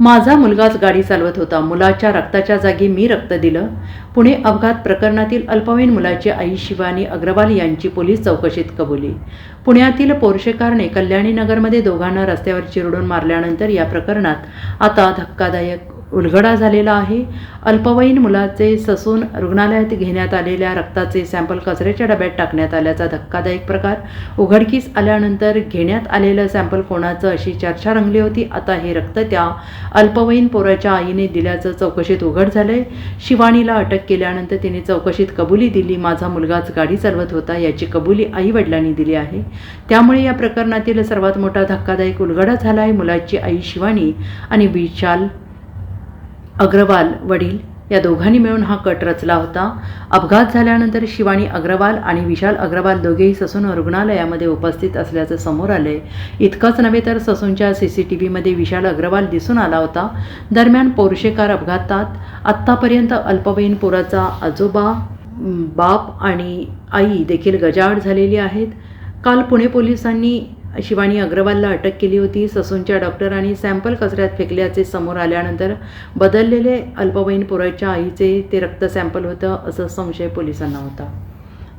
माझा मुलगाच गाडी चालवत होता. मुलाच्या रक्ताच्या जागी मी रक्त दिलं. पुणे अपघात प्रकरणातील अल्पवयीन मुलाची आई शिवानी अग्रवाल यांची पोलीस चौकशीत कबुली. पुण्यातील पोर्शेकारने कल्याणी नगरमध्ये दोघांना रस्त्यावर चिरडून मारल्यानंतर या प्रकरणात आता धक्कादायक उलगडा झालेला आहे. अल्पवयीन मुलाचे ससून रुग्णालयात घेण्यात आलेल्या रक्ताचे सॅम्पल कचऱ्याच्या डब्यात टाकण्यात आल्याचा धक्कादायक प्रकार. उघडकीस आल्यानंतर घेण्यात आलेलं सॅम्पल कोणाचं अशी चर्चा रंगली होती. आता हे रक्त त्या अल्पवयीन पोराच्या आईने दिल्याचं चौकशीत उघड झालंय. शिवानीला अटक केल्यानंतर तिने चौकशीत कबुली दिली. माझा मुलगाच गाडी चालवत होता याची कबुली आई वडिलांनी दिली आहे. त्यामुळे या प्रकरणातील सर्वात मोठा धक्कादायक उलगडा झाला आहे मुलाची आई शिवानी आणि विशाल अग्रवाल वडील या दोघांनी मिळून हा कट रचला होता. अपघात झाल्यानंतर शिवानी अग्रवाल आणि विशाल अग्रवाल दोघेही ससून रुग्णालयामध्ये उपस्थित असल्याचं समोर आले इतकंच नव्हे तर ससूनच्या सी सी टी व्हीमध्ये विशाल अग्रवाल दिसून आला होता. दरम्यान पोरशेकार अपघातात आत्तापर्यंत अल्पवयीन पोराचा आजोबा बाप आणि आई देखील गजाआड झालेली आहेत. काल पुणे पोलिसांनी शिवानी अग्रवालला अटक केली होती. ससूनच्या डॉक्टरांनी सॅम्पल कचऱ्यात फेकल्याचे समोर आल्यानंतर बदललेले अल्पवयीन पोराच्या आईचे ते रक्त सॅम्पल होतं असं संशय पोलिसांना होता.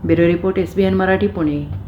Bureau report S B N Marathi Pune.